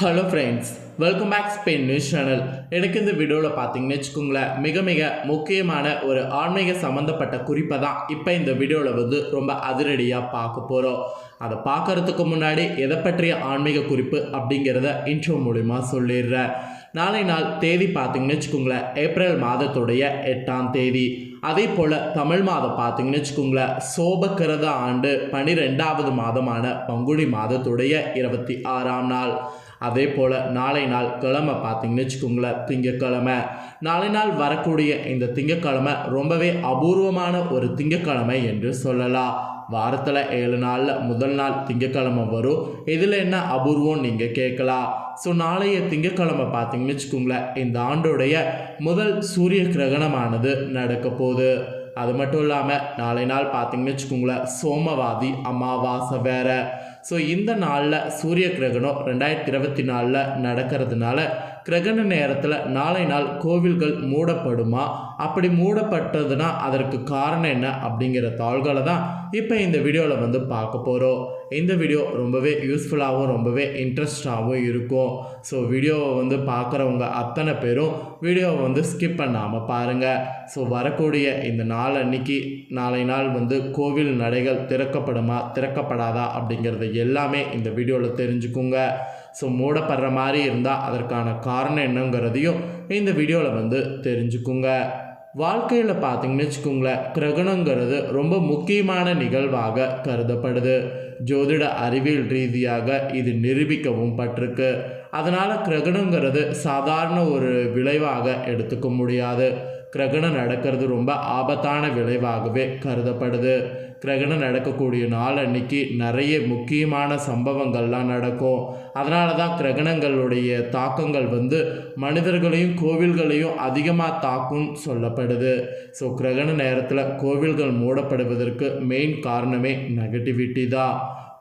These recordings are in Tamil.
Hello friends welcome back Spain news channel எனக்கு இந்த வீடியோவில் பார்த்தீங்கன்னு வச்சுக்கோங்களேன் மிக மிக முக்கியமான ஒரு ஆன்மீக சம்மந்தப்பட்ட குறிப்பை தான் இப்போ இந்த வீடியோவில் வந்து ரொம்ப அதிரடியாக பார்க்க போகிறோம் அதை பார்க்கறதுக்கு முன்னாடி எதை பற்றிய ஆன்மீக குறிப்பு அப்படிங்கிறத இன்ட்ரோ மூலிமா சொல்லிடுறேன். நாளை நாள் தேதி பார்த்தீங்கன்னு வச்சுக்கோங்களேன் ஏப்ரல் மாதத்துடைய எட்டாம் தேதி. அதே போல் தமிழ் மாதம் பார்த்தீங்கன்னு வச்சுக்கோங்களேன் சோபக்கிரத ஆண்டு பனிரெண்டாவது மாதமான பங்குனி மாதத்துடைய இருபத்தி ஆறாம் நாள். அதே போல் நாளை நாள் கிழமை பார்த்தீங்கன்னு வச்சுக்கோங்களேன் திங்கக்கிழமை. நாளை நாள் வரக்கூடிய இந்த திங்கக்கிழமை ரொம்பவே அபூர்வமான ஒரு திங்கக்கிழமை என்று சொல்லலாம். வாரத்தில் ஏழு நாளில் முதல் நாள் திங்கக்கிழமை வரும். இதில் என்ன அபூர்வம் நீங்கள் கேட்கலாம். ஸோ நாளைய திங்கக்கிழமை பார்த்தீங்கன்னு வச்சுக்கோங்களேன் இந்த ஆண்டுடைய முதல் சூரிய கிரகணமானது நடக்க போகுது. அது மட்டும் இல்லாமல் நாளை நாள் பார்த்தீங்கன்னு வச்சுக்கோங்களேன் சோமவாதி அமாவாசை வேறு. ஸோ இந்த நாளில் சூரிய கிரகணம் ரெண்டாயிரத்தி இருபத்தி நாலில் நடக்கிறதுனால கிரகண நேரத்தில் நாளை நாள் கோவில்கள் மூடப்படுமா? அப்படி மூடப்பட்டதுன்னா அதற்கு காரணம் என்ன அப்படிங்கிற தாள்களை தான் இப்போ இந்த வீடியோவில் வந்து பார்க்க போகிறோம் இந்த வீடியோ ரொம்பவே யூஸ்ஃபுல்லாகவும் ரொம்பவே இன்ட்ரெஸ்டாகவும் இருக்கும். ஸோ வீடியோவை வந்து பார்க்குறவங்க அத்தனை பேரும் வீடியோவை வந்து ஸ்கிப் பண்ணாமல் பாருங்கள் ஸோ வரக்கூடிய இந்த நாள் அன்னைக்கு நாளை நாள் வந்து கோவில் நடைகள் திறக்கப்படுமா திறக்கப்படாதா அப்படிங்கிறத எல்லாமே இந்த வீடியோவில் தெரிஞ்சுக்குங்க. ஸோ மூடப்படுற மாதிரி இருந்தால் அதற்கான காரணம் என்னங்கிறதையும் இந்த வீடியோவில் வந்து தெரிஞ்சுக்குங்க. வாழ்க்கையில் பார்த்தீங்கன்னு வச்சுக்கோங்களேன் கிரகணங்கிறது ரொம்ப முக்கியமான நிகழ்வாக கருதப்படுது. ஜோதிட அறிவியல் ரீதியாக இது நிரூபிக்கவும் பட்டிருக்கு. அதனால் கிரகணங்கிறது சாதாரண ஒரு விளைவாக எடுத்துக்க முடியாது. கிரகணம் நடக்கிறது ரொம்ப ஆபத்தான விளைவாகவே கருதப்படுது. கிரகணம் நடக்கக்கூடிய நாள் அன்னைக்கு நிறைய முக்கியமான சம்பவங்கள்லாம் நடக்கும். அதனால தான் கிரகணங்களுடைய தாக்கங்கள் வந்து மனிதர்களையும் கோவில்களையும் அதிகமாக தாக்கும் சொல்லப்படுது. ஸோ கிரகண நேரத்தில் கோவில்கள் மூடப்படுவதற்கு மெயின் காரணமே நெகட்டிவிட்டி தான்.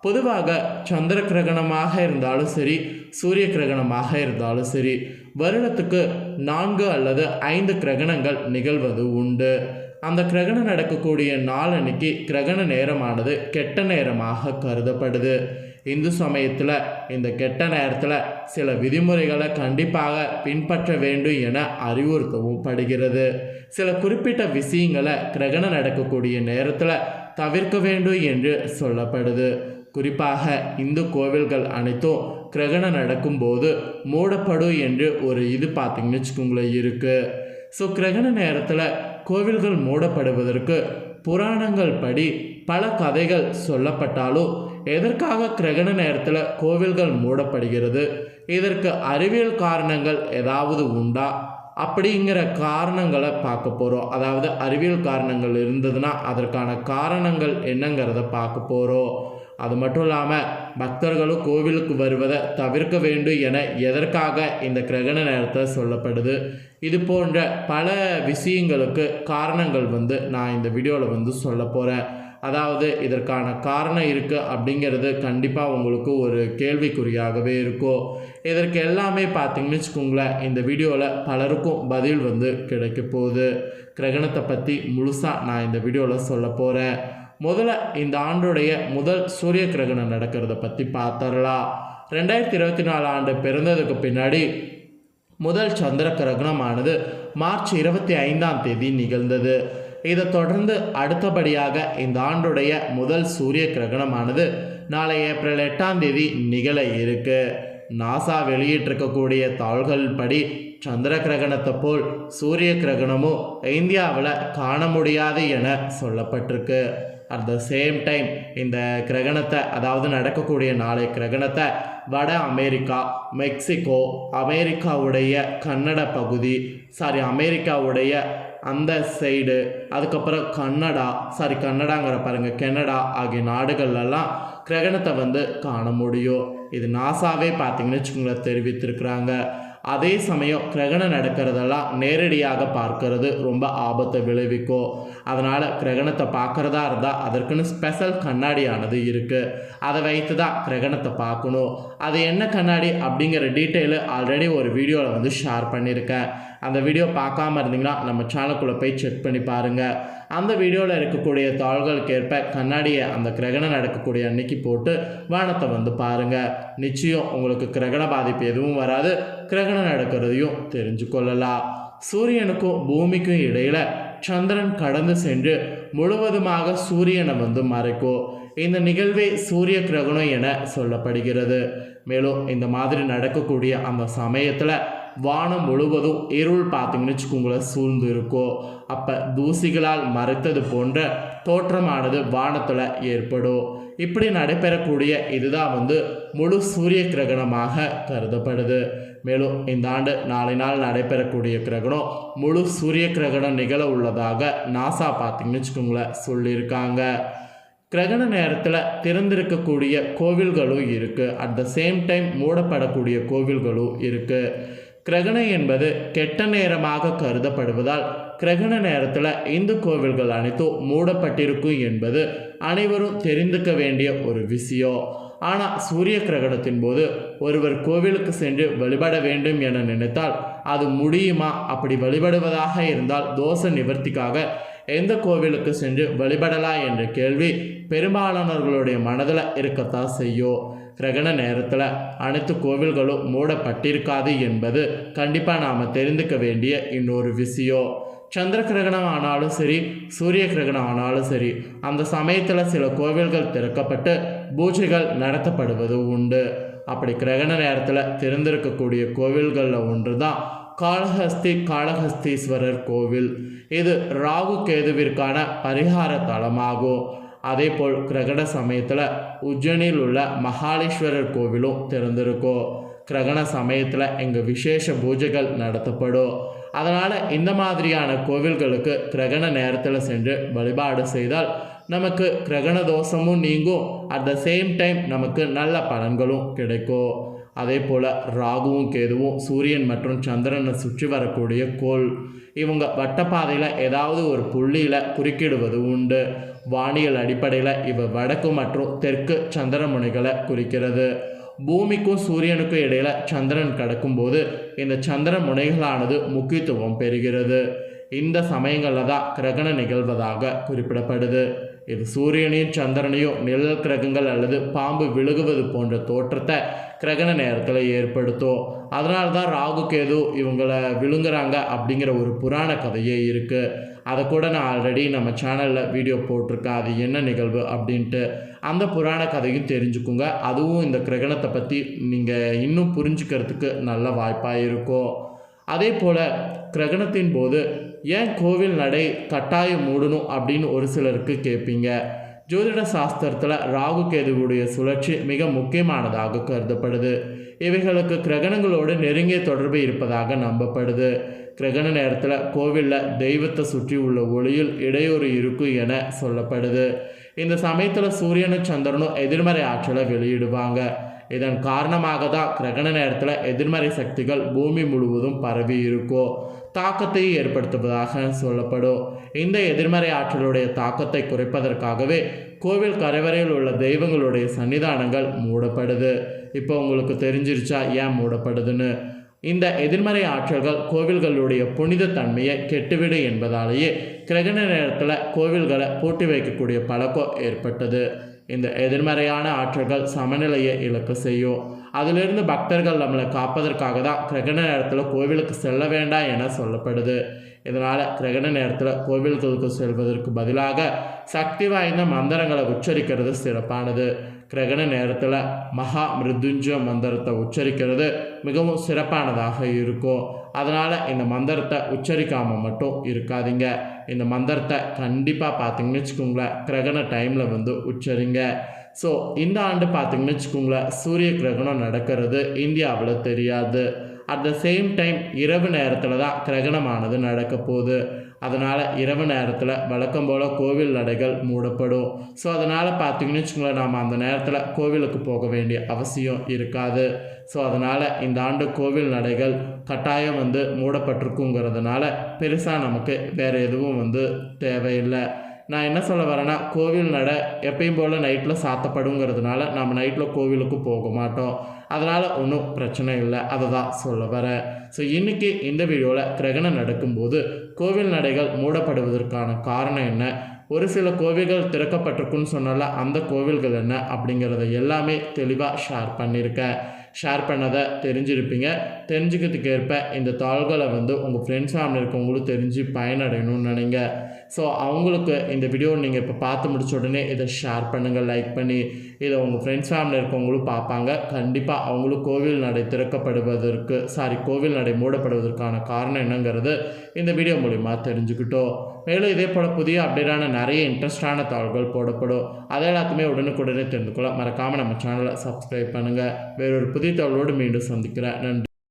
பொதுவாக சந்திர கிரகணமாக இருந்தாலும் சரி சூரிய கிரகணமாக இருந்தாலும் சரி வருடத்துக்கு நான்கு அல்லது ஐந்து கிரகணங்கள் நிகழ்வது உண்டு. அந்த கிரகணம் நடக்கக்கூடிய நாளன்னைக்கு கிரகண நேரமானது கெட்ட நேரமாக கருதப்படுது. இந்து சமயத்தில் இந்த கெட்ட நேரத்தில் சில விதிமுறைகளை கண்டிப்பாக பின்பற்ற வேண்டும் என அறிவுறுத்தவும் படுகிறது. சில குறிப்பிட்ட விஷயங்களை கிரகணம் நடக்கக்கூடிய நேரத்தில் தவிர்க்க வேண்டும் என்று சொல்லப்படுது. குறிப்பாக இந்து கோவில்கள் அனைத்தும் கிரகணம் நடக்கும்போது மூடப்படும் என்று ஒரு இது பார்த்தீங்கன்னு வச்சுக்கோங்களேன் இருக்குது ஸோ கிரகண நேரத்தில் கோவில்கள் மூடப்படுவதற்கு புராணங்கள் படி பல கதைகள் சொல்லப்பட்டாலும் எதற்காக கிரகண நேரத்தில் கோவில்கள் மூடப்படுகிறது? இதற்கு அறிவியல் காரணங்கள் ஏதாவது உண்டா? அப்படிங்கிற காரணங்களை பார்க்க போகிறோம் அதாவது அறிவியல் காரணங்கள் இருந்ததுன்னா அதற்கான காரணங்கள் என்னங்கிறத பார்க்க போகிறோம் அது மட்டும் இல்லாமல் பக்தர்களும் கோவிலுக்கு வருவதை தவிர்க்க வேண்டும் என எதற்காக இந்த கிரகண நேரத்தில் சொல்லப்படுது. இது போன்ற பல விஷயங்களுக்கு காரணங்கள் வந்து நான் இந்த வீடியோவில் வந்து சொல்ல போகிறேன் அதாவது இதற்கான காரணம் இருக்குது அப்படிங்கிறது கண்டிப்பாக உங்களுக்கு ஒரு கேள்விக்குறியாகவே இருக்கும் இதற்கு எல்லாமே பார்த்தீங்கன்னு வச்சுக்கோங்களேன் இந்த வீடியோவில் பலருக்கும் பதில் வந்து கிடைக்க போகுது. கிரகணத்தை பற்றி முழுசாக நான் இந்த வீடியோவில் சொல்ல போகிறேன் முதல்ல இந்த ஆண்டுடைய முதல் சூரிய கிரகணம் நடக்கிறத பற்றி பார்த்துடலாம். ரெண்டாயிரத்தி இருபத்தி நாலு ஆண்டு பிறந்ததுக்கு பின்னாடி முதல் சந்திர கிரகணமானது மார்ச் இருபத்தி ஐந்தாம் தேதி நிகழ்ந்தது. இதை தொடர்ந்து அடுத்தபடியாக இந்த ஆண்டுடைய முதல் சூரிய கிரகணமானது நாளை ஏப்ரல் எட்டாம் தேதி நிகழ இருக்கு. நாசா வெளியிட்டிருக்கக்கூடிய தாள்கள் படி சந்திர கிரகணத்தை போல் சூரிய கிரகணமும் இந்தியாவில் காண முடியாது என சொல்லப்பட்டிருக்கு. அட் த சேம் டைம் இந்த கிரகணத்தை அதாவது நடக்கக்கூடிய நாளை கிரகணத்தை வட அமெரிக்கா மெக்சிகோ அமெரிக்காவுடைய கன்னட பகுதி சாரி அமெரிக்காவுடைய அந்த சைடு அதுக்கப்புறம் கன்னடா சாரி கன்னடாங்கிற பாருங்கள் கனடா ஆகிய நாடுகள்லாம் கிரகணத்தை வந்து காண முடியும். இது நாசாவே பார்த்தீங்கன்னு வச்சுக்கோங்களேன் தெரிவித்திருக்கிறாங்க. அதே சமயம் கிரகணம் நடக்கிறதெல்லாம் நேரடியாக பார்க்கறது ரொம்ப ஆபத்தை விளைவிக்கும். அதனால் கிரகணத்தை பார்க்குறதா இருந்தால் அதற்குன்னு ஸ்பெஷல் கண்ணாடியானது இருக்குது அதை வைத்து தான் கிரகணத்தை பார்க்கணும். அது என்ன கண்ணாடி அப்படிங்கிற டீட்டெயிலு ஆல்ரெடி ஒரு வீடியோவில் வந்து ஷேர் பண்ணியிருக்கேன். அந்த வீடியோ பார்க்காம இருந்தீங்கன்னா நம்ம சேனலுக்குள்ளே போய் செக் பண்ணி பாருங்கள் அந்த வீடியோவில் இருக்கக்கூடிய தாள்களுக்கு ஏற்ப கண்ணாடியை அந்த கிரகணம் நடக்கக்கூடிய அன்னைக்கு போட்டு வானத்தை வந்து பாருங்கள் நிச்சயம் உங்களுக்கு கிரகண பாதிப்பு எதுவும் வராது. கிரகணம் நடக்கிறதையும் தெரிஞ்சு கொள்ளலாம். சூரியனுக்கும் பூமிக்கும் இடையில் சந்திரன் கடந்து சென்று முழுவதுமாக சூரியனை வந்து மறைக்கும். இந்த நிகழ்வே சூரிய கிரகணம் என சொல்லப்படுகிறது. மேலும் இந்த மாதிரி நடக்கக்கூடிய அந்த சமயத்தில் வானம் முழுவதும் இருள் பார்த்தீங்கன்னு வச்சுக்கோங்களேன் சூழ்ந்து இருக்கும் அப்போ தூசிகளால் மறைத்தது போன்ற தோற்றமானது வானத்தில் ஏற்படும். இப்படி நடைபெறக்கூடிய இதுதான் வந்து முழு சூரிய கிரகணமாக கருதப்படுது. மேலும் இந்த ஆண்டு நாளை நாள் நடைபெறக்கூடிய கிரகணம் முழு சூரிய கிரகணம் நிகழ உள்ளதாக நாசா பார்த்தீங்கன்னு வச்சுக்கோங்களேன் சொல்லியிருக்காங்க. கிரகண நேரத்தில் திறந்திருக்கக்கூடிய கோவில்களும் இருக்குது அட் த சேம் டைம் மூடப்படக்கூடிய கோவில்களும் இருக்குது கிரகணம் என்பது கெட்ட நேரமாக கருதப்படுவதால் கிரகண நேரத்தில் இந்து கோவில்கள் அனைத்தும் மூடப்பட்டிருக்கும் என்பது அனைவரும் தெரிந்துக்க வேண்டிய ஒரு விஷயம். ஆனால் சூரிய கிரகணத்தின் போது ஒருவர் கோவிலுக்கு சென்று வழிபட வேண்டும் என நினைத்தால் அது முடியுமா? அப்படி வழிபடுவதாக இருந்தால் தோஷ நிவர்த்திக்காக எந்த கோவிலுக்கு சென்று வழிபடலாம் என்ற கேள்வி பெரும்பாலானவர்களுடைய மனதில் இருக்கத்தான் செய்யும். கிரகண நேரத்தில் அனைத்து கோவில்களும் மூடப்பட்டிருக்காது என்பது கண்டிப்பாக நாம் தெரிந்துக்க வேண்டிய இன்னொரு விஷயம். சந்திர கிரகணம் ஆனாலும் சரி சூரிய கிரகணம் ஆனாலும் சரி அந்த சமயத்தில் சில கோவில்கள் திறக்கப்பட்டு பூஜைகள் நடத்தப்படுவது உண்டு. அப்படி கிரகண நேரத்தில் திறந்திருக்கக்கூடிய கோவில்களில் ஒன்று தான் காளஹஸ்தி காளஹஸ்தீஸ்வரர் கோவில். இது ராகு கேதுவிற்கான பரிகார தலமாகும். அதே போல் கிரகண சமயத்தில் உஜ்ஜனில் உள்ள மகாலீஸ்வரர் கோவிலும் திறந்திருக்கும். கிரகண சமயத்தில் எங்கள் விசேஷ பூஜைகள் நடத்தப்படும். அதனால் இந்த மாதிரியான கோவில்களுக்கு கிரகண நேரத்தில் சென்று வழிபாடு செய்தால் நமக்கு கிரகண தோஷமும் நீங்கும். அட் த சேம் டைம் நமக்கு நல்ல பலன்களும் கிடைக்கும். அதே போல் ராகுவும் கேதுவும் சூரியன் மற்றும் சந்திரனை சுற்றி வரக்கூடிய கோள். இவங்க வட்டப்பாதையில் ஏதாவது ஒரு புள்ளியில் குறுக்கிடுவது உண்டு. வானியல் அடிப்படையில் இவ வடக்கு மற்றும் தெற்கு சந்திரமுனைகளை குறிக்கிறது. பூமிக்கும் சூரியனுக்கும் இடையில் சந்திரன் கடக்கும்போது இந்த சந்திர முனைகளானது முக்கியத்துவம் பெறுகிறது. இந்த சமயங்களில் தான் கிரகணம் நிகழ்வதாக குறிப்பிடப்படுது. இது சூரியனையும் சந்திரனையும் நிழல் கிரகங்கள் அல்லது பாம்பு விழுகுவது போன்ற தோற்றத்தை கிரகண நேரத்தில் ஏற்படுத்தும். அதனால தான் ராகு கேது இவங்களை விழுங்குறாங்க அப்படிங்கிற ஒரு புராண கதையே இருக்குது அதை கூட நான் ஆல்ரெடி நம்ம சேனலில் வீடியோ போட்டிருக்கேன். அது என்ன நிகழ்வு அப்படின்ட்டு அந்த புராண கதையும் தெரிஞ்சுக்குங்க. அதுவும் இந்த கிரகணத்தை பற்றி நீங்கள் இன்னும் புரிஞ்சுக்கிறதுக்கு நல்ல வாய்ப்பாக இருக்கும். அதே போல் கிரகணத்தின் போது ஏன் கோவில் நடை கட்டாயம் மூடணும் அப்படின்னு ஒரு சிலருக்கு கேட்பீங்க ஜோதிட சாஸ்திரத்தில் ராகு கேதுவுடைய சுழற்சி மிக முக்கியமானதாக கருதப்படுது. இவைகளுக்கு கிரகணங்களோடு நெருங்கிய தொடர்பு இருப்பதாக நம்பப்படுது. கிரகண நேரத்தில் கோவிலில் தெய்வத்தை சுற்றி உள்ள ஒளியில் இடையூறு இருக்கும் என சொல்லப்படுது. இந்த சமயத்தில் சூரியனும் சந்திரனும் எதிர்மறை ஆற்றலை வெளியிடுவாங்க. இதன் காரணமாக தான் கிரகண நேரத்தில் எதிர்மறை சக்திகள் பூமி முழுவதும் பரவி இருக்கோ தாக்கத்தை ஏற்படுத்துவதாக சொல்லப்படும். இந்த எதிர்மறை ஆற்றலுடைய தாக்கத்தை குறைப்பதற்காகவே கோவில் கரைவரையில் உள்ள தெய்வங்களுடைய சன்னிதானங்கள் மூடப்படுது. இப்போ உங்களுக்கு தெரிஞ்சிருச்சா ஏன் மூடப்படுதுன்னு? இந்த எதிர்மறை ஆற்றல்கள் கோவில்களுடைய புனித தன்மையை கெட்டுவிடு என்பதாலேயே கிரகண நேரத்தில் கோவில்களை பூட்டி வைக்கக்கூடிய பழக்கம் ஏற்பட்டது. இந்த எதிர்மறையான ஆற்றல்கள் சமநிலையை இழக்க செய்யும். அதிலிருந்து பக்தர்கள் நம்மளை காப்பதற்காக தான் கிரகண நேரத்தில் கோவிலுக்கு செல்ல வேண்டாம் என சொல்லப்படுது. இதனால் கிரகண நேரத்தில் கோவில்களுக்கு செல்வதற்கு பதிலாக சக்தி வாய்ந்த மந்திரங்களை உச்சரிக்கிறது சிறப்பானது. கிரகண நேரத்தில் மகா மிருத்துஞ்ச மந்திரத்தை உச்சரிக்கிறது மிகவும் சிறப்பானதாக இருக்கும். அதனால் இந்த மந்திரத்தை உச்சரிக்காமல் மட்டும் இருக்காதீங்க. இந்த மந்திரத்தை கண்டிப்பாக பார்த்தீங்கன்னு வச்சுக்கோங்களேன் கிரகண டைமில் வந்து உச்சரிங்க. ஸோ இந்த ஆண்டு பார்த்தீங்கன்னு வச்சுக்கோங்களேன் சூரிய கிரகணம் நடக்கிறது. இந்தியாவில் தெரியாது. அட் த சேம் டைம் இரவு நேரத்தில் தான் கிரகணமானது நடக்க போகுது. அதனால் இரவு நேரத்தில் வழக்கம் போல் கோவில் நடைகள் மூடப்படும். ஸோ அதனால் பார்த்தீங்கன்னு வச்சுக்கோங்களேன் நாம் அந்த நேரத்தில் கோவிலுக்கு போக வேண்டிய அவசியம் இருக்காது. ஸோ அதனால் இந்த ஆண்டு கோவில் நடைகள் கட்டாயம் வந்து மூடப்பட்டிருக்குங்கிறதுனால பெருசாக நமக்கு வேறு எதுவும் வந்து தேவையில்லை. நான் என்ன சொல்ல வரேன்னா கோவில் நட எப்பயும் போல் நைட்டில் சாத்தப்படுங்கிறதுனால நம்ம நைட்டில் கோவிலுக்கு போக மாட்டோம். அதனால் ஒன்றும் பிரச்சனை இல்லை. அதை தான் சொல்ல வரேன். ஸோ இன்றைக்கி இந்த வீடியோவில் கிரகணம் நடக்கும்போது கோவில் நடைகள் மூடப்படுவதற்கான காரணம் என்ன? ஒரு சில கோவில்கள் திறக்கப்பட்டிருக்குன்னு சொன்னால அந்த கோவில்கள் என்ன? அப்படிங்கிறத எல்லாமே தெளிவாக ஷேர் பண்ணியிருக்கேன். ஷேர் பண்ணதை தெரிஞ்சிருப்பீங்க. தெரிஞ்சுக்கிறதுக்கு ஏற்ப இந்த தாள்களை வந்து உங்கள் ஃப்ரெண்ட்ஸ் ஃபேமிலி இருக்கவங்களும் தெரிஞ்சு பயனடையணும்னு நினைங்க. ஸோ அவங்களுக்கு இந்த வீடியோ நீங்கள் இப்போ பார்த்து முடிச்ச உடனே இதை ஷேர் பண்ணுங்கள் லைக் பண்ணி இதை உங்கள் ஃப்ரெண்ட்ஸ் ஃபேமிலி இருக்கவங்களும் பார்ப்பாங்க. கண்டிப்பாக அவங்களும் கோவில் நடை திறக்கப்படுவதற்கு சாரி கோவில் நடை மூடப்படுவதற்கான காரணம் என்னங்கிறது இந்த வீடியோ மூலிமா தெரிஞ்சுக்கிட்டோம். மேலும் இதே போல் புதிய அப்டேட்டான நிறைய இன்ட்ரெஸ்டான தகவல்கள் போடப்படும். அதை எல்லாத்தையுமே உடனுக்குடனே தெரிந்து கொள்ள மறக்காமல் நம்ம சேனலை சப்ஸ்கிரைப் பண்ணுங்கள் வேறொரு புதிய தகவலோடு மீண்டும் சந்திக்கிறேன். நன்றி.